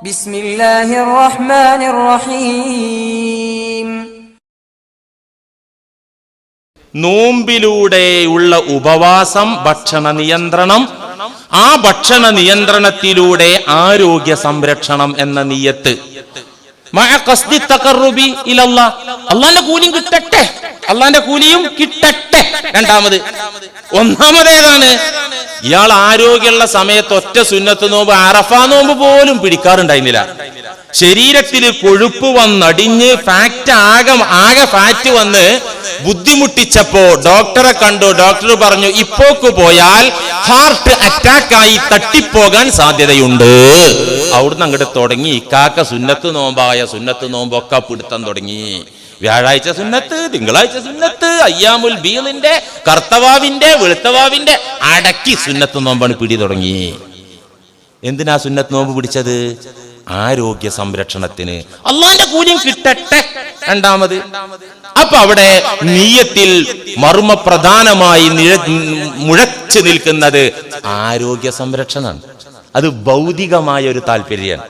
ബിസ്മില്ലാഹിർ റഹ്മാനിർ റഹീം നോമ്പിലൂടെയുള്ള ഉപവാസം ഭക്ഷണ നിയന്ത്രണം. ആ ഭക്ഷണ നിയന്ത്രണത്തിലൂടെ ആരോഗ്യ സംരക്ഷണം എന്ന നിയത്ത്. അള്ളാന്റെ കൂലിയും കിട്ടട്ടെ. അള്ളാന്റെ കൂലിയും കിട്ടട്ടെ. രണ്ടാമത്. ഒന്നാമതേതാണ് ഇയാൾ ആരോഗ്യമുള്ള സമയത്ത് ഒറ്റ സുന്നത്ത് നോമ്പ് അറഫാ നോമ്പ് പോലും പിടിക്കാറുണ്ടായിരുന്നില്ല. ശരീരത്തിൽ കൊഴുപ്പ് വന്നടിഞ്ഞ് ഫാറ്റ് ആകെ ആകെ ഫാറ്റ് വന്ന് ബുദ്ധിമുട്ടിച്ചപ്പോ ഡോക്ടറെ കണ്ടു. ഡോക്ടർ പറഞ്ഞു ഇപ്പോക്ക് പോയാൽ ഹാർട്ട് അറ്റാക്ക് ആയി തട്ടിപ്പോകാൻ സാധ്യതയുണ്ട്. അവിടുന്ന് അങ്ങോട്ട് തുടങ്ങി. ഇക്കാക്ക സുന്നത്ത് നോമ്പായ സുന്നത്ത് നോമ്പൊക്കെ പിടുത്തം തുടങ്ങി. വ്യാഴാഴ്ച സുന്നത്ത് തിങ്കളാഴ്ച സുന്നത്ത് അയ്യാമുൽ ബീലിന്റെ കർത്തവാവിന്റെ വെളുത്തവാവിന്റെ അടക്കി സുന്നത്ത് നോമ്പാണ് പിടി തുടങ്ങി. എന്തിനാ സുന്നത്ത് നോമ്പ് പിടിച്ചത്? ആരോഗ്യ സംരക്ഷണത്തിന്. അള്ളാന്റെ കൂലിയും കിട്ടട്ടെ. രണ്ടാമത് അപ്പൊ അവിടെ നീയത്തിൽ മർമ്മ പ്രധാനമായി മുഴച്ചു നിൽക്കുന്നത് ആരോഗ്യ സംരക്ഷണമാണ്. അത് ഭൗതികമായ ഒരു താല്പര്യമാണ്.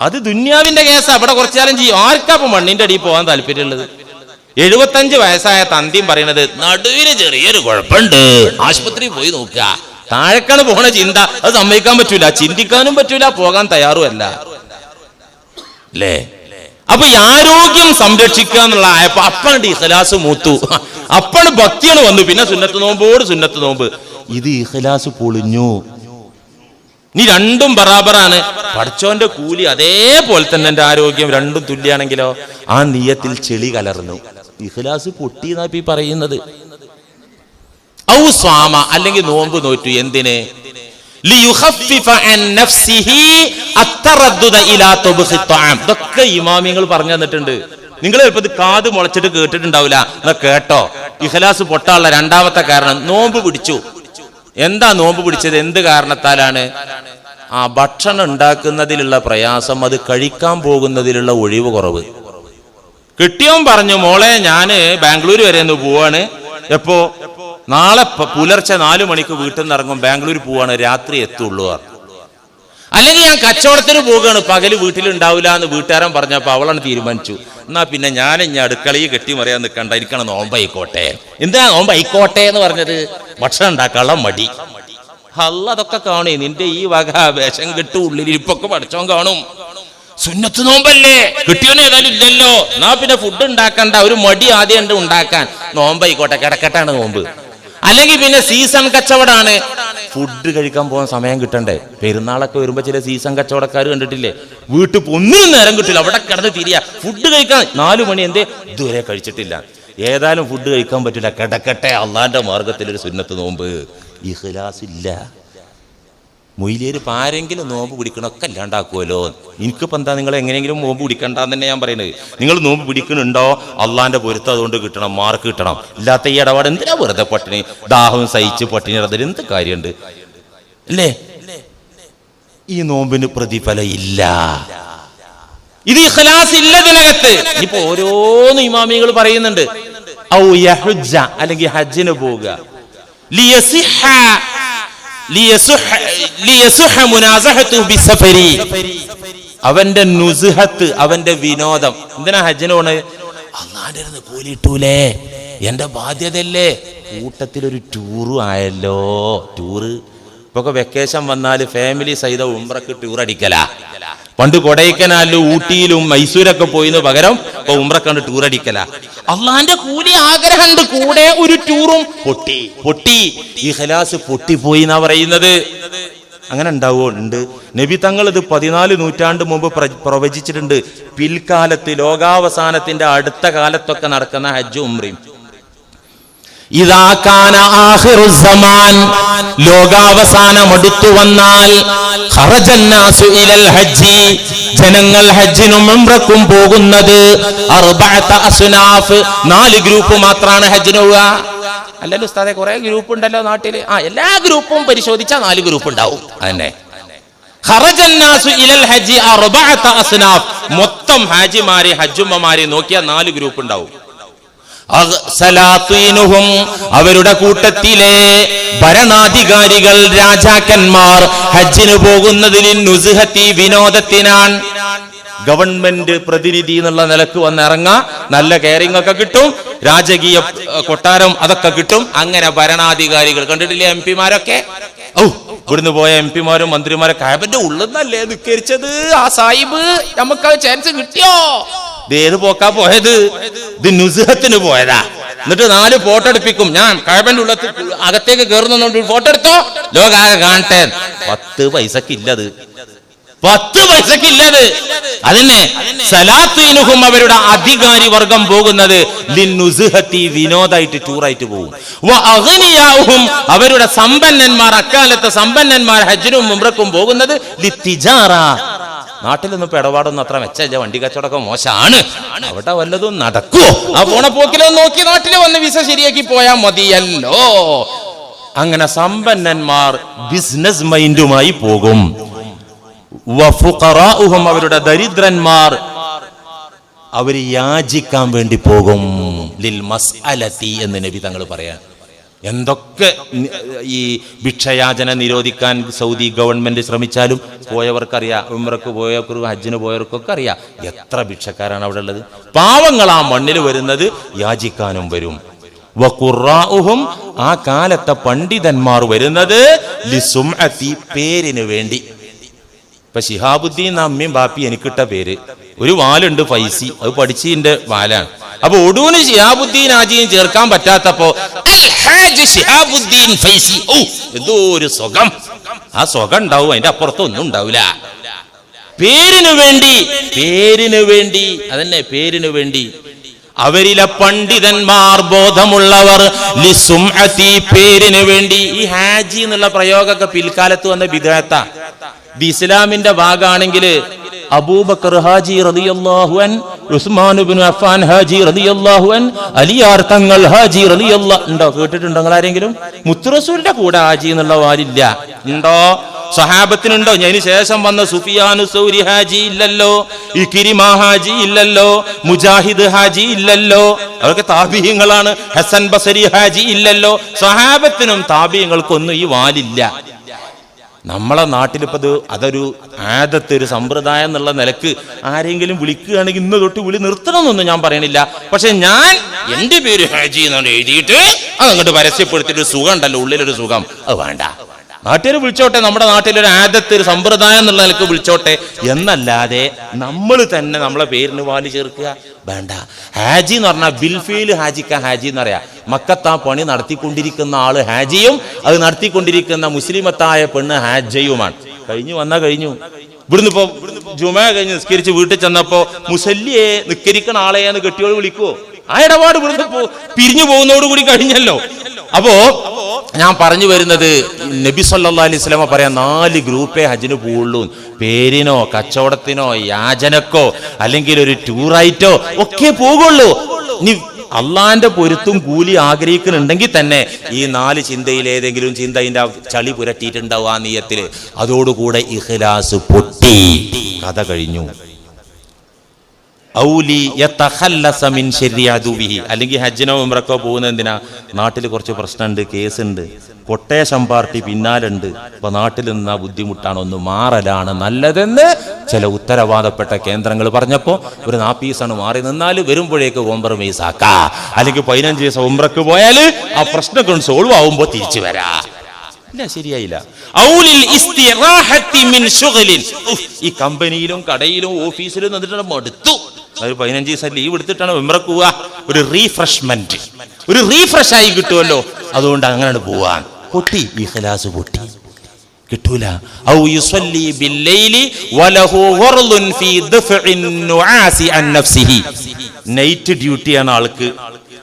അത് ദുന്യാവിന്റെ കേസ്. അവിടെ കുറച്ചാലും ചെയ്യും. ആർക്കാ മണ്ണിന്റെ അടിയിൽ പോകാൻ താല്പര്യമുള്ളത്? എഴുപത്തഞ്ച് വയസ്സായ തന്തിയും പറയണത് നടുവിന് ചെറിയൊരു കുഴപ്പമുണ്ട്. ആശുപത്രി പോയി നോക്കുക. താഴെക്കാണ് പോണ ചിന്ത. അത് സമ്മതിക്കാൻ പറ്റൂല. ചിന്തിക്കാനും പറ്റൂല പോകാൻ തയ്യാറുമല്ല. അല്ലേ അപ്പൊ ആരോഗ്യം സംരക്ഷിക്കുക എന്നുള്ള ആയപ്പോ അപ്പാണ് ഇഖലാസ് മൂത്തു. അപ്പണ് ഭക്തിയാണ് വന്നു. പിന്നെ സുന്നത്ത് നോമ്പോട് സുന്നത്ത് നോമ്പ്. ഇത് ഇഖലാസ് പൊളിഞ്ഞു. നീ രണ്ടും ബറാബറാണ്. പഠിച്ചോന്റെ കൂലി അതേപോലെ തന്നെ എന്റെ ആരോഗ്യം രണ്ടും തുല്യാണെങ്കിലോ ആ നീയത്തിൽ ചെളി കലർന്നു. ഇഖ്ലാസ് പൊട്ടി എന്നാ പറയുന്നത്. ഔ സ്വാമ അല്ലെങ്കിൽ നോമ്പ് നോറ്റു എന്തിന്. ഇതൊക്കെ ഇമാമിങ്ങൾ പറഞ്ഞു തന്നിട്ടുണ്ട്. നിങ്ങൾ ചിലപ്പോൾ കാത് മുളച്ചിട്ട് കേട്ടിട്ടുണ്ടാവില്ല. എന്നാ കേട്ടോ. ഇഖലാസ് പൊട്ടാനുള്ള രണ്ടാമത്തെ കാരണം നോമ്പ് പിടിച്ചു. എന്താ നോമ്പ് പിടിച്ചത്? എന്ത് കാരണത്താലാണ്? ആ ഭക്ഷണം ഉണ്ടാക്കുന്നതിലുള്ള പ്രയാസം അത് കഴിക്കാൻ പോകുന്നതിലുള്ള ഒഴിവ് കുറവ്. കിട്ടിയോൻ പറഞ്ഞു മോളെ ഞാൻ ബാംഗ്ലൂർ വരെ ഒന്ന് പോവാണ്. എപ്പോ? നാളെ പുലർച്ചെ നാലു മണിക്ക് വീട്ടിൽ നിന്ന് ഇറങ്ങും ബാംഗ്ലൂർ പോവാണ് രാത്രി എത്തുള്ളൂ. അല്ലെങ്കിൽ ഞാൻ കച്ചവടത്തിന് പോവുകയാണ് പകൽ വീട്ടിലുണ്ടാവില്ല എന്ന് വീട്ടുകാരൻ പറഞ്ഞപ്പോൾ അവളാണ് തീരുമാനിച്ചു. എന്നാ പിന്നെ ഞാൻ ഇനി അടുക്കളയിൽ കെട്ടിമറിയാൻ നിൽക്കണ്ട എനിക്കാണ് നോമ്പായിക്കോട്ടെ. എന്താ നോമ്പായിക്കോട്ടെ എന്ന് പറഞ്ഞത്? ഭക്ഷണം ഉണ്ടാക്കാനുള്ള മടി. അല്ല അതൊക്കെ കാണേ നിന്റെ ഈ വക വേഷം കെട്ടു ഉള്ളിൽ ഉള്ളിലിരിപ്പൊക്കെ പഠിച്ചോൻ കാണും. സുന്നത്ത് നോമ്പല്ലേ? കിട്ടിയോനെ ഏതായാലും ഇല്ലല്ലോ. എന്നാ പിന്നെ ഫുഡ് ഉണ്ടാക്കണ്ട ഒരു മടി ആദ്യം ഉണ്ട് ഉണ്ടാക്കാൻ. നോമ്പായിക്കോട്ടെ കിടക്കട്ടാണ് നോമ്പ്. അല്ലെങ്കിൽ പിന്നെ സീസൺ കച്ചവടമാണ് ഫുഡ് കഴിക്കാൻ പോകാൻ സമയം കിട്ടണ്ടേ? പെരുന്നാളൊക്കെ വരുമ്പോ ചില സീസൺ കച്ചവടക്കാർ കണ്ടിട്ടില്ലേ? വീട്ടിൽ ഒന്നിനും നേരം കിട്ടില്ല. അവിടെ കിടന്ന് തിരിയാ. ഫുഡ് കഴിക്കാൻ നാലു മണി എന്തേ? ഇതുവരെ കഴിച്ചിട്ടില്ല. ഏതായാലും ഫുഡ് കഴിക്കാൻ പറ്റില്ല. കിടക്കട്ടെ. അള്ളാന്റെ മാർഗത്തിൽ ഒരു സുന്നത്ത് നോമ്പ്. ഇഖ്ലാസ് ഇല്ല. മൊയിലേര് പാരെങ്കിലും നോമ്പ് പിടിക്കണമൊക്കെ ഇല്ലാണ്ടാക്കുമല്ലോ എനിക്കിപ്പോൾ എന്താ നിങ്ങൾ എങ്ങനെയെങ്കിലും നോമ്പ് പിടിക്കണ്ടെന്ന് തന്നെ ഞാൻ പറയുന്നത് നിങ്ങൾ നോമ്പ് പിടിക്കുന്നുണ്ടോ? അള്ളാന്റെ പൊരുത്തം അതുകൊണ്ട് കിട്ടണം മാർക്ക് കിട്ടണം. ഇല്ലാത്ത ഈ ഇടപാട് എന്തിനാ വെറുതെ പട്ടിണി? ദാഹവും സഹിച്ച് പട്ടിണി ഇടതിൽ എന്ത് കാര്യമുണ്ട്? അല്ലേ? ഈ നോമ്പിന് പ്രതിഫലം ഇല്ല ഇത് ഇഖ്ലാസ് ഇല്ലതിനകത്ത് ഇപ്പൊ ഓരോന്ന് ഇമാമികൾ പറയുന്നുണ്ട്. അല്ലെങ്കിൽ ഹജ്ജിന് പോവുക. അവന്റെ നുസുഹത്ത് അവന്റെ വിനോദം. എന്തിനാ ഹജ്ജിന് പോണത്? അടുത്ത് കൂലിട്ടൂലേ? എന്റെ ബാധ്യതയല്ലേ? കൂട്ടത്തിലൊരു ടൂറും ആയല്ലോ. ടൂറ് ഇപ്പൊ വെക്കേഷൻ വന്നാൽ ഫാമിലി സഹിതം ഉംറക്ക് ടൂർ അടിക്കല. പണ്ട് കൊടൈക്കനാലിലും ഊട്ടിയിലും മൈസൂരൊക്കെ പോയിന്ന് പകരം ഇപ്പൊ ഉമ്രക്കണ്ട് ടൂർ അടിക്കല അള്ളാന്റെ കൂലി ആഗ്രഹമുണ്ട് കൂടെ ഒരു ടൂറും. പൊട്ടി പൊട്ടി. ഈ പൊട്ടി പൊട്ടിപ്പോയി എന്നാ പറയുന്നത്. അങ്ങനെ ഉണ്ടാവോ ഉണ്ട് നബി തങ്ങൾ ഇത് പതിനാല് നൂറ്റാണ്ട് മുമ്പ് പ്രവചിച്ചിട്ടുണ്ട്. പിൽക്കാലത്ത് ലോകാവസാനത്തിന്റെ അടുത്ത കാലത്തൊക്കെ നടക്കുന്ന ഹജ്ജ് ഉംറയും. ഇതാ കാന സമാൻ. ലോകാവസാനം അടുത്തു വന്നാൽ ഖറജന്നാസു ഇലൽ ഹജ്ജി. ജനങ്ങൾ ഹജ്ജിനും ഉംറക്കും പോകുന്നത് അർബഅത അസ്നാഫ്. നാല് ഗ്രൂപ്പ് മാത്രമാണ് ഹജ്ജിന് പോവുക. അല്ലല്ലോ ഉസ്താദെ കുറെ ഗ്രൂപ്പ് ഉണ്ടല്ലോ നാട്ടിൽ. ആ എല്ലാ ഗ്രൂപ്പും പരിശോധിച്ചാൽ നാല് ഗ്രൂപ്പ് ഉണ്ടാവും അതന്നെ. ഖറജന്നാസു ഇലൽ ഹജ്ജി അർബഅത അസ്നാഫ്. മൊത്തം ഹാജിമാരെ ഹജ്ജുമ്മമാരെ നോക്കിയാൽ നാല് ഗ്രൂപ്പ് ഉണ്ടാവും അവരുടെ കൂട്ടത്തിലെ ഭരണാധികാരികൾ രാജാക്കന്മാർ ഹജ്ജിന് പോകുന്നതിൽ നുസുഹത്തി വിനോദത്തിനാണ് ഗവൺമെന്റ് പ്രതിനിധി എന്നുള്ള നിലയ്ക്ക് വന്നിറങ്ങ നല്ല കെയറിംഗ് ഒക്കെ കിട്ടും. രാജകീയ കൊട്ടാരം അതൊക്കെ കിട്ടും. അങ്ങനെ ഭരണാധികാരികൾ കണ്ടിട്ടില്ലേ എം പിമാരൊക്കെ? ഔ ഇവിടുന്ന് പോയ എം പിമാരും മന്ത്രിമാരൊക്കെ അവന്റെ ഉള്ളതല്ലേ നിക്കരിച്ചത്? ആ സാഹിബ് നമുക്ക് ചാൻസ് കിട്ടിയോ? ഇത് ഏത് പോക്കാ പോയത്. ഇത് നുസുഹത്തിന് പോയതാ. എന്നിട്ട് നാല് ഫോട്ടോ എടുപ്പിക്കും. ഞാൻ കഴിവന്റെ ഉള്ളത്തിൽ അകത്തേക്ക് കയറുന്നുണ്ട് ഫോട്ടോ എടുത്തോ? ലോകാകെ കാണട്ടെ. പത്ത് പൈസക്കില്ലത്. പത്ത് പൈസക്കില്ലത്. അതന്നെ സലാത്തീനുഹും അവരുടെ അധികാരി വർഗം പോകുന്നത് വിനോദായിട്ട് ടൂറായിട്ട് പോകും. അവരുടെ സമ്പന്നന്മാർ അക്കാലത്തെ സമ്പന്നന്മാർ ഹജ്ജിനും മുമ്പ്രക്കും പോകുന്നത് നാട്ടിലൊന്നും ഇപ്പൊ ഇടപാടൊന്നും അത്ര മെച്ചല്ല വണ്ടി കച്ചവടമൊക്കെ മോശമാണ്. അവിടെ വല്ലതും നടക്കുവോ ആ പോണ പോക്കിലോ നോക്കി നാട്ടിൽ വന്ന് വിസ ശരിയാക്കി പോയാൽ മതിയല്ലോ. അങ്ങനെ സമ്പന്നന്മാർ ബിസിനസ് മൈൻഡുമായി പോകും. അവരുടെ ദരിദ്രന്മാർ അവർ യാചിക്കാൻ വേണ്ടി പോകും. ലിൽ എന്ന് നബി തങ്ങൾ പറയാൻ എന്തൊക്കെ ഈ ഭിക്ഷയാചന നിരോധിക്കാൻ സൗദി ഗവൺമെന്റ് ശ്രമിച്ചാലും പോയവർക്കറിയാം ഉമ്രക്ക് പോയവർക്കും ഹജ്ജിന് പോയവർക്കൊക്കെ അറിയാം. എത്ര ഭിക്ഷക്കാരാണ് അവിടെ ഉള്ളത്? പാവങ്ങൾ ആ മണ്ണിൽ വരുന്നത് യാചിക്കാനും വരും. വഖുറാഉഹും ആ കാലത്തെ പണ്ഡിതന്മാർ വരുന്നത് ലിസുംഅത്തി പേരിന് വേണ്ടി. ഇപ്പൊ ശിഹാബുദ്ദീൻ അമ്മയും ബാപ്പി എനിക്കിട്ട പേര്. ഒരു വാലുണ്ട് ഫൈസി അത് പഠിച്ചതിന്റെ വാലാണ്. അപ്പൊ ഒടുവിന് ശിഹാബുദ്ദീൻ ആജിയും ചേർക്കാൻ പറ്റാത്തപ്പോ എന്തോ ഒരു സുഖം ആ സുഖം ഉണ്ടാവും അതിന്റെ അപ്പുറത്തൊന്നും ഉണ്ടാവില്ല. പേരിനു വേണ്ടി പേരിനു വേണ്ടി അതന്നെ പേരിനു വേണ്ടി. അവരിലെ പണ്ഡിതന്മാർ ബോധമുള്ളവർ പേരിനു വേണ്ടി. ഈ ഹാജി എന്നുള്ള പ്രയോഗമൊക്കെ പിൽക്കാലത്ത് വന്ന വിദേത്ത ഇസ്ലാമിന്റെ ഭാഗമാണെങ്കിൽ അബൂബക്കർ ഹാജി റളിയല്ലാഹു ഇബ്നു അഫ്ഫാൻ ഹാജി റളിയല്ലാഹു അൻ അലിയാർ തങ്ങൾ ഹാജി റളിയല്ലാഹു ഉണ്ടോ? കേട്ടിട്ടുണ്ടോ നിങ്ങൾ ആരെങ്കിലും മുത്തുറസൂലിന്റെ കൂടെ ഹാജി എന്നുള്ള വാലില്ല. ഉണ്ടോ? സഹാബത്തിനുണ്ടോ അതിന് ശേഷം വന്ന സുഫിയാനു സൗരി ഹാജി ഇല്ലല്ലോ ഇക്കിരിമ ഹാജി ഇല്ലല്ലോ മുജാഹിദ് ഹാജി ഇല്ലല്ലോ അതൊക്കെ താബിയങ്ങളാണ് ഹസൻ ബസരി ഹാജി ഇല്ലല്ലോ. സഹാബത്തിനും താബിയങ്ങൾക്കൊന്നും ഈ വാലില്ല. നമ്മളെ നാട്ടിലിപ്പോൾ അത് അതൊരു ആദത്ത് ഒരു സമ്പ്രദായം എന്നുള്ള നിലയ്ക്ക് ആരെങ്കിലും വിളിക്കുകയാണെങ്കിൽ ഇന്ന് തൊട്ട് വിളി നിർത്തണമെന്നൊന്നും ഞാൻ പറയണില്ല. പക്ഷെ ഞാൻ എന്റെ പേര് ഹാജി എന്നാണ് എഴുതിയിട്ട് അത് അങ്ങോട്ട് പരസ്യപ്പെടുത്തിയിട്ട് സുഖം ഉണ്ടല്ലോ ഉള്ളിലൊരു സുഖം. അത് വേണ്ട. നാട്ടുകാർ വിളിച്ചോട്ടെ നമ്മുടെ നാട്ടിലൊരു ആദത്ത് ഒരു സമ്പ്രദായം എന്നുള്ള നിലയ്ക്ക് വിളിച്ചോട്ടെ. എന്നല്ലാതെ നമ്മൾ തന്നെ നമ്മളെ പേരിന് വാലി ചേർക്കുക. വേണ്ട. ഹാജി എന്ന് പറഞ്ഞാൽ ബിൽഫീൽ ഹാജിക്ക ഹാജി എന്ന് പറയാം മക്കത്താ പണി നടത്തിക്കൊണ്ടിരിക്കുന്ന ആൾ ഹാജിയും അത് നടത്തിക്കൊണ്ടിരിക്കുന്ന മുസ്ലിമത്തായ പെണ്ണ് ഹാജയുമാണ്. കഴിഞ്ഞു വന്നാ കഴിഞ്ഞു. ഇവിടുന്ന് ഇപ്പൊ ജുമ കഴിഞ്ഞ് നിസ്കരിച്ച് വീട്ടിൽ ചെന്നപ്പോ മുസല്ലിയെ നിസ്കരിക്കണ ആളെയെന്ന് കെട്ടിയോട് വിളിക്കുവോ? ആ ഇടപാട് ഇവിടുന്ന് പിരിഞ്ഞു പോകുന്നതോടുകൂടി കഴിഞ്ഞല്ലോ. അപ്പോ ഞാൻ പറഞ്ഞു വരുന്നത് നബി സല്ലാ അലൈഹി സ്വലമ പറയാം നാല് ഗ്രൂപ്പേ ഹജ്ജിന് പോവുള്ളൂ. പേരിനോ കച്ചവടത്തിനോ യാചനക്കോ അല്ലെങ്കിൽ ഒരു ടൂറായിട്ടോ ഒക്കെ പോകുള്ളൂ നീ അള്ളാന്റെ പൊരുത്തും കൂലി ആഗ്രഹിക്കുന്നുണ്ടെങ്കിൽ തന്നെ ഈ നാല് ചിന്തയിൽ ഏതെങ്കിലും ചിന്ത അതിന്റെ ആ ചളി പുരട്ടിയിട്ടുണ്ടാവും ആ നീയത്തിൽ. അതോടുകൂടെ ഇഖ്ലാസ് പൊട്ടി. കഥ കഴിഞ്ഞു. ഔലി അല്ലെങ്കിൽ ഹജ്ജിനോ ഉമ്രക്കോ പോകുന്ന എന്തിനാ? നാട്ടിൽ കുറച്ച് പ്രശ്നമുണ്ട് കേസുണ്ട്. കൊട്ടേഷൻ പാർട്ടി പിന്നാലുണ്ട്. അപ്പൊ നാട്ടിൽ നിന്ന് ആ ബുദ്ധിമുട്ടാണ്. ഒന്ന് മാറലാണ് നല്ലതെന്ന് ചില ഉത്തരവാദപ്പെട്ട കേന്ദ്രങ്ങൾ പറഞ്ഞപ്പോ ഒരു നാപ്പീസാണ് മാറി നിന്നാൽ വരുമ്പോഴേക്ക് കോംപ്രമൈസ് ആക്കാ അല്ലെങ്കിൽ പതിനഞ്ച് ദിവസം ഉമ്രക്ക് പോയാൽ ആ പ്രശ്നം സോൾവ് ആവുമ്പോ തിരിച്ചു വരാ. ശരിയായില്ല. ഈ കമ്പനിയിലും കടയിലും ഓഫീസിലും എന്നിട്ട് മടുത്തു. ഒരു പതിനഞ്ച് ദിവസം ലീവ് എടുത്തിട്ടാണ് ഉമ്രക്ക് പോവുക ഒരു റീഫ്രഷ്മെന്റ് ഒരു റീഫ്രഷ് ആയി കിട്ടുമല്ലോ അതുകൊണ്ട് അങ്ങനെയാണ് പോവാൻ പൊട്ടി ഈ ഹലാസ് പൊട്ടി. കിട്ടൂല. ഔ വലഹു ഫീ നുആസി അൻ നൈറ്റ് ഡ്യൂട്ടിയാണ് ആൾക്ക്.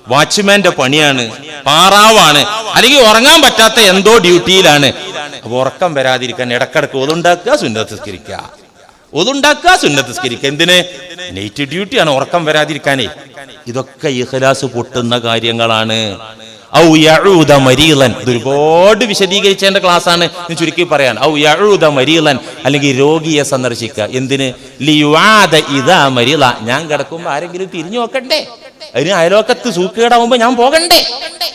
വാച്ച്മാന്റെ പണിയാണ്. പാറാവാണ്. അല്ലെങ്കിൽ ഉറങ്ങാൻ പറ്റാത്ത എന്തോ ഡ്യൂട്ടിയിലാണ് അപ്പൊ ഉറക്കം വരാതിരിക്കാൻ ഇടക്കിടക്ക് ഒതുണ്ടാക്കുക സുന്നത്തിസ്കരിക്കുക ഒതുണ്ടാക്കുക സുന്നത്തിസ്കരിക്കുക എന്തിന്? നൈറ്റ് ഡ്യൂട്ടിയാണ് ഉറക്കം വരാതിരിക്കാനേ. ഇതൊക്കെ ഇഹലാസ് പൊട്ടുന്ന കാര്യങ്ങളാണ്. ഔ യഊദ മരീലൻ. ഇത് ഒരുപാട് ക്ലാസ് ആണ് ഞാൻ ചുരുക്കി പറയാൻ. ഔ യഊദ മരീലൻ അല്ലെങ്കിൽ രോഗിയെ സന്ദർശിക്കുക. എന്തിന്? ലിയുവാദ ഇതാ മരീല. ഞാൻ കിടക്കുമ്പോൾ ആരെങ്കിലും തിരിഞ്ഞു നോക്കണ്ടേ? അതിന് അയലോക്കത്ത് സൂക്കേടാവുമ്പോ ഞാൻ പോകണ്ടേ?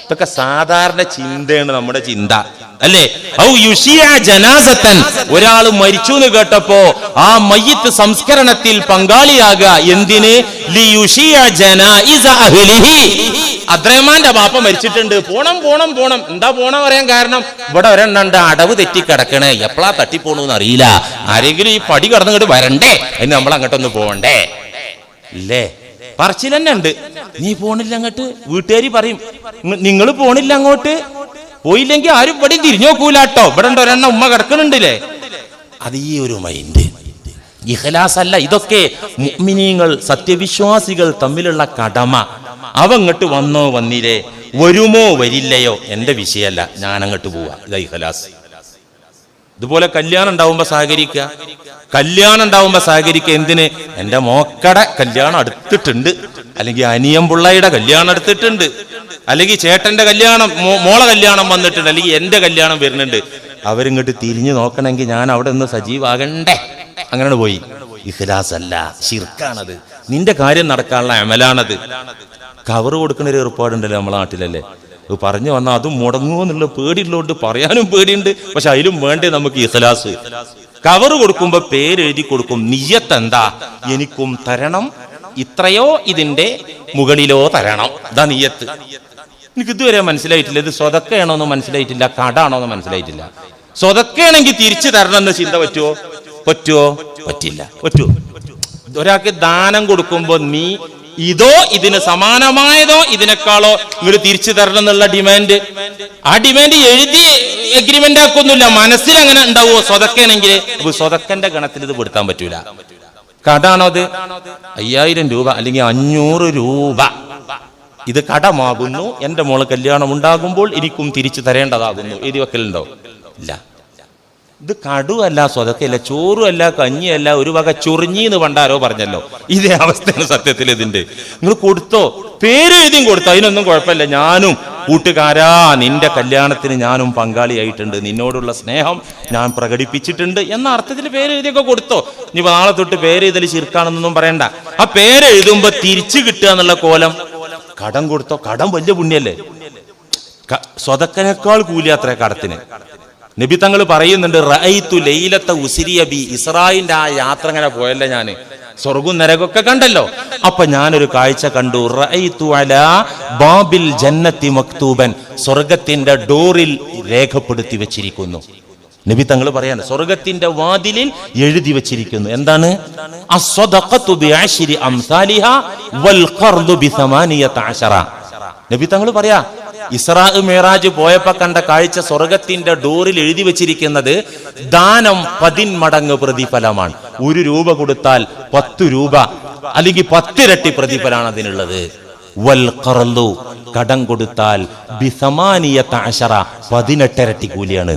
ഇതൊക്കെ സാധാരണ ചിന്തയാണ് നമ്മുടെ ചിന്ത. അല്ലേ? ഔ യുഷിയ ജനാസത്തൻ ഒരാൾ മരിച്ചു എന്ന് കേട്ടപ്പോ ആ മയ്യത്ത് സംസ്കരണത്തിൽ പങ്കാളിയാകുക എന്തിന്? അദ്രഹ്മാന്റെ ബാപ്പ മരിച്ചിട്ടുണ്ട്. പോണം പോണം പോണം. എന്താ പോണം പറയാൻ കാരണം? ഇവിടെ ഒരെണ്ണണ്ട് അടവ് തെറ്റി കിടക്കണേ. എപ്പോഴാ തട്ടിപ്പോണെന്ന് അറിയില്ല. ആരെങ്കിലും ഈ പടി കടന്നിങ്ങോട്ട് വരണ്ടേ? അതിന് നമ്മൾ അങ്ങോട്ടൊന്ന് പോകണ്ടേ? ഇല്ലേ? പറച്ചിൽ തന്നെ ഉണ്ട് നീ പോണില്ല അങ്ങോട്ട്? വീട്ടുകാരി പറയും നിങ്ങൾ പോണില്ല അങ്ങോട്ട്? പോയില്ലെങ്കിൽ ആരും ഇവിടെ തിരിഞ്ഞു നോക്കൂലാട്ടോ ഇവിടെ ഉണ്ട് ഒരെണ്ണം ഉമ്മ കിടക്കുന്നുണ്ടല്ലേ അത് ഈ ഒരു മൈൻഡ്. ഇഹലാസ് അല്ല ഇതൊക്കെ മിനിങ്ങൾ സത്യവിശ്വാസികൾ തമ്മിലുള്ള കടമ. അവ അങ്ങോട്ട് വന്നോ വന്നില്ലേ? വരുമോ വരില്ലയോ? എന്റെ വിഷയമല്ല ഞാൻ അങ്ങോട്ട് പോവാ. ഇതാ ഇഖലാസ്. ഇതുപോലെ കല്യാണം ഉണ്ടാവുമ്പോ സഹകരിക്കുക കല്യാണം ഉണ്ടാവുമ്പോ സഹകരിക്കുക എന്തിന്? എന്റെ മോക്കടെ കല്യാണം അടുത്തിട്ടുണ്ട്. അല്ലെങ്കിൽ അനിയം പിള്ളയുടെ കല്യാണം എടുത്തിട്ടുണ്ട് അല്ലെങ്കിൽ ചേട്ടന്റെ കല്യാണം മോളെ കല്യാണം വന്നിട്ടുണ്ട്. അല്ലെങ്കിൽ എന്റെ കല്യാണം വരുന്നുണ്ട്. അവരിങ്ങോട്ട് തിരിഞ്ഞു നോക്കണമെങ്കിൽ ഞാൻ അവിടെ നിന്ന് സജീവാകണ്ടേ. അങ്ങനെ പോയി. ഇഖ്ലാസ് അല്ല ഷിർക്കാണത് നിന്റെ കാര്യം നടക്കാനുള്ള അമലാണത്. കവർ കൊടുക്കുന്ന ഒരു ഏർപ്പാടുണ്ടല്ലോ നമ്മളെ നാട്ടിലല്ലേ? ഇത് പറഞ്ഞു വന്നാൽ അതും മുടങ്ങുമോ എന്നുള്ള പേടിയുള്ളതുകൊണ്ട് പറയാനും പേടിയുണ്ട്. പക്ഷെ അതിലും വേണ്ടേ നമുക്ക് ഇഖലാസ്. കവർ കൊടുക്കുമ്പോ പേരെഴുതി കൊടുക്കും. നിയ്യത്ത് എന്താ? എനിക്കും തരണം. ഇത്രയോ ഇതിന്റെ മുകളിലോ തരണം. ഇതാ നിയ്യത്ത്. എനിക്ക് ഇതുവരെ മനസ്സിലായിട്ടില്ല. ഇത് സ്വതക്കയാണോ എന്ന് മനസ്സിലായിട്ടില്ല. കടാണോ എന്ന് മനസ്സിലായിട്ടില്ല. സ്വതക്കയാണെങ്കിൽ തിരിച്ചു തരണം എന്ന് ചിന്ത പറ്റുമോ പറ്റുമോ പറ്റില്ല. പറ്റുമോ ഒരാൾക്ക് ദാനം കൊടുക്കുമ്പോൾ നീ ഇതോ ഇതിന് സമാനമായതോ ഇതിനേക്കാളോ ഇങ്ങോട്ട് തിരിച്ചു തരണം എന്നുള്ള ഡിമാൻഡ് ആ ഡിമാൻഡ് എഴുതി എഗ്രിമെന്റ് ആക്കൊന്നുമില്ല. മനസ്സിൽ അങ്ങനെ ഉണ്ടാവുമോ സ്വതക്കയാണെങ്കിൽ സ്വതക്കന്റെ ഗണത്തിൽ ഇത് പെടുത്താൻ പറ്റൂല. കടാണോ അത് അയ്യായിരം രൂപ അല്ലെങ്കിൽ അഞ്ഞൂറ് രൂപ. ഇത് കടമാകുന്നു. എന്റെ മോൾ കല്യാണം ഉണ്ടാകുമ്പോൾ എനിക്കും തിരിച്ചു തരേണ്ടതാകുന്നു. എഴുതി വെക്കലുണ്ടോ? ഇല്ല. ഇത് കടുവല്ല സ്വതക്കല്ല ചോറുമല്ല കഞ്ഞിയല്ല ഒരു വക ചൊറിഞ്ഞി എന്ന് പണ്ടാരോ പറഞ്ഞല്ലോ. ഇതേ അവസ്ഥയാണ് സത്യത്തിൽ ഇതിന്റെ നിങ്ങൾ കൊടുത്തോ? പേര് എഴുതിയും കൊടുത്തോ? അതിനൊന്നും കുഴപ്പമില്ല. ഞാനും കൂട്ടുകാരാ നിന്റെ കല്യാണത്തിന് ഞാനും പങ്കാളിയായിട്ടുണ്ട്. നിന്നോടുള്ള സ്നേഹം ഞാൻ പ്രകടിപ്പിച്ചിട്ടുണ്ട്. എന്ന അർത്ഥത്തിൽ പേര് എഴുതിയൊക്കെ കൊടുത്തോ? ഇനി നാളെ തൊട്ട് പേരെഴുതൽ ചിർക്കാണെന്നൊന്നും പറയണ്ട. ആ പേരെഴുതുമ്പോ തിരിച്ചു കിട്ടുക എന്നുള്ള കോലം. കടം കൊടുത്തോ? കടം വലിയ പുണ്യല്ലേ? സ്വതക്കനേക്കാൾ കൂലി അത്ര കടത്തിന്. നബി തങ്ങൾ പറയുന്നുണ്ട് റഅയ്തു ലൈലത്തെ ഉസിരിയ ബി ഇസ്രായിന്റെ ആ യാത്ര അങ്ങനെ പോയല്ലേ ഞാൻ? സ്വർഗവും നരകൊക്കെ കണ്ടല്ലോ. അപ്പൊ ഞാനൊരു കാഴ്ച കണ്ടു റഅയ്തു അലാ ബാബിൽ ജന്നത്തി മക്തൂബൻ. സ്വർഗത്തിന്റെ ഡോറിൽ രേഖപ്പെടുത്തി വെച്ചിരിക്കുന്നു. നബി തങ്ങൾ പറയാണ് സ്വർഗത്തിന്റെ വാതിലിൽ എഴുതി വെച്ചിരിക്കുന്നു. എന്താണ്? നബി തങ്ങൾ പറയാ ഇസ്രാ മേറാജ് പോയപ്പോ കണ്ട കാഴ്ച സ്വർഗത്തിന്റെ ഡോറിൽ എഴുതി വെച്ചിരിക്കുന്നത് ദാനം പതിന്മടങ്ങ് പ്രതിഫലമാണ്. ഒരു രൂപ കൊടുത്താൽ പത്ത് രൂപ അല്ലെങ്കിൽ പത്തിരട്ടി പ്രതിഫലമാണ് അതിനുള്ളത്. വൽ ഖർദു കടം കൊടുത്താൽ ബിസമാനിയ അശറ പതിനെട്ടരട്ടി കൂലിയാണ്.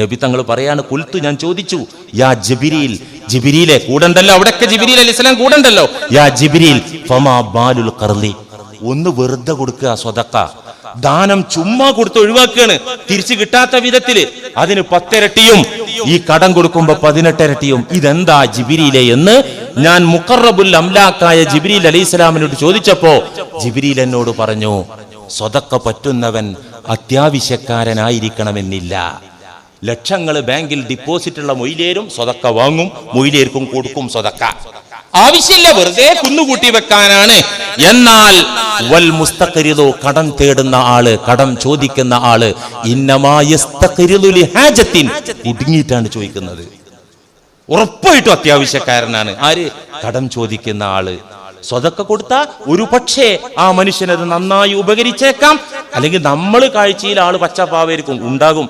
നബി തങ്ങൾ പറയാണ് കുൽത്തു ഞാൻ ചോദിച്ചു യാ ജിബിരിയിൽ ജിബിരിയിലെ കൂടണ്ടല്ലോ? അവിടെയൊക്കെ ജിബിരിയിൽ അലി ഇസ്ലാം കൂടണ്ടല്ലോ? യാ ജിബിരിയിൽ ഫമാ ബാലുൽ കർലി ഒന്ന് വെറുതെ കൊടുക്കുക സ്വതക്ക. ദാനം ചുമ്മാ കൊടുത്ത് ഒഴിവാക്കുകയാണ്. തിരിച്ചു കിട്ടാത്ത വിധത്തിൽ അതിന് പത്തിരട്ടിയും ഈ കടം കൊടുക്കുമ്പോ പതിനെട്ടിരട്ടിയും ഇതെന്താ ജിബിരിയിലെ എന്ന് ഞാൻ മുക്കറബുൽ അംലാക്കായ ജിബിരിൽ അലി ഇസ്ലാമിനോട് ചോദിച്ചപ്പോ ജിബിരിൽ എന്നോട് പറഞ്ഞു സ്വതക്ക പറ്റുന്നവൻ അത്യാവശ്യക്കാരനായിരിക്കണമെന്നില്ല. ലക്ഷങ്ങൾ ബാങ്കിൽ ഡിപ്പോസിറ്റ് ഉള്ള മൊയിലേരും സ്വതക്ക വാങ്ങും മൊയിലേർക്കും കൊടുക്കും സ്വതക്ക. ആവശ്യമില്ല വെറുതെ കുന്നുകൂട്ടി വെക്കാനാണ്. എന്നാൽ വൽ മുസ്തഖരിദു കടം തേടുന്ന ആൾ കടം ചോദിക്കുന്ന ആൾ ഇന്നമായസ്തഖരിദു ലിഹാജത്തിൻ കുടുങ്ങിയിട്ടാണ് ചോദിക്കുന്നത്. ഉറപ്പായിട്ടും അത്യാവശ്യക്കാരനാണ്. ആര്? കടം ചോദിക്കുന്ന ആൾ. സ്വതൊക്കെ കൊടുത്ത ഒരു പക്ഷേ ആ മനുഷ്യനത് നന്നായി ഉപകരിച്ചേക്കാം. അല്ലെങ്കിൽ നമ്മൾ കാഴ്ചയിൽ ആൾ പച്ചപ്പാവായിരിക്കും ഉണ്ടാകും.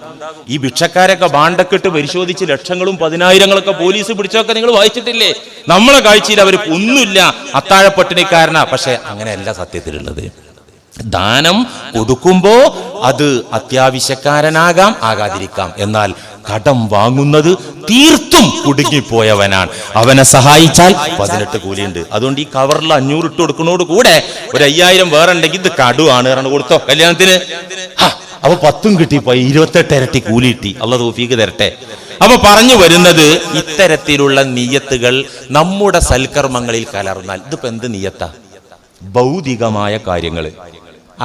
ഈ ഭിക്ഷക്കാരൊക്കെ ബാണ്ടക്കെട്ട് പരിശോധിച്ച് ലക്ഷങ്ങളും പതിനായിരങ്ങളൊക്കെ പോലീസ് പിടിച്ചൊക്കെ നിങ്ങൾ വായിച്ചിട്ടില്ലേ? നമ്മളെ കാഴ്ചയിൽ അവർ ഒന്നുമില്ല. അത്താഴപ്പട്ടിണിക്കാരനാ. പക്ഷെ അങ്ങനെയല്ല സത്യത്തിലുള്ളത്. ദാനം കൊടുക്കുമ്പോ അത് അത്യാവശ്യക്കാരനാകാം ആകാതിരിക്കാം. എന്നാൽ കടം വാങ്ങുന്നത് തീർത്തും കുടുങ്ങിപ്പോയവനാണ്. അവനെ സഹായിച്ചാൽ പതിനെട്ട് കൂലിയുണ്ട്. അതുകൊണ്ട് ഈ കവറിൽ അഞ്ഞൂറ് ഇട്ട് കൊടുക്കുന്നതോട് കൂടെ ഒരു അയ്യായിരം വേറെ ഉണ്ടെങ്കിൽ ഇത് കടുവാണ് കാരണം കൊടുത്തോ. കല്യാണത്തിന്? അപ്പൊ പത്തും കിട്ടിപ്പോ ഇരുപത്തെട്ട് ഇരട്ടി കൂലി കിട്ടി. അല്ല തോഫീക്ക് തരട്ടെ. അപ്പൊ പറഞ്ഞു വരുന്നത് ഇത്തരത്തിലുള്ള നീയത്തുകൾ നമ്മുടെ സൽക്കർമ്മങ്ങളിൽ കലർന്നാൽ ഇതിപ്പോ എന്ത് നീയത്താ? ഭൗതികമായ കാര്യങ്ങൾ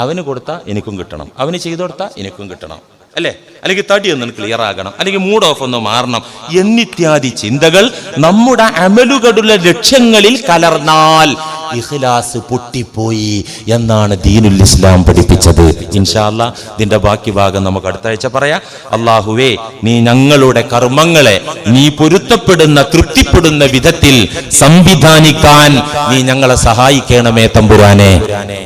അവന് കൊടുത്താൽ എനിക്കും കിട്ടണം. അവന് ചെയ്തു കൊടുത്താൽ എനിക്കും കിട്ടണം. അല്ലേ? അല്ലെങ്കിൽ തടി ഒന്ന് ക്ലിയർ ആകണം. അല്ലെങ്കിൽ മൂഡ് ഓഫ് ഒന്ന് മാറണം. എന്നിത്യാദി ചിന്തകൾ നമ്മുടെ അമലുകളുടെ ലക്ഷ്യങ്ങളിൽ കലർന്നാൽ ഇഖ്ലാസ് പൊട്ടിപ്പോയി എന്നാണ് ദീനുൽ ഇസ്ലാം പഠിപ്പിച്ചത്. ഇൻഷാല്ല ഇതിന്റെ ബാക്കി ഭാഗം നമുക്ക് അടുത്ത ആഴ്ച പറയാം. അള്ളാഹുവേ നീ ഞങ്ങളുടെ കർമ്മങ്ങളെ നീ പൊരുത്തപ്പെടുന്ന തൃപ്തിപ്പെടുന്ന വിധത്തിൽ സംവിധാനിക്കാൻ നീ ഞങ്ങളെ സഹായിക്കണമേ തമ്പുരാനെ.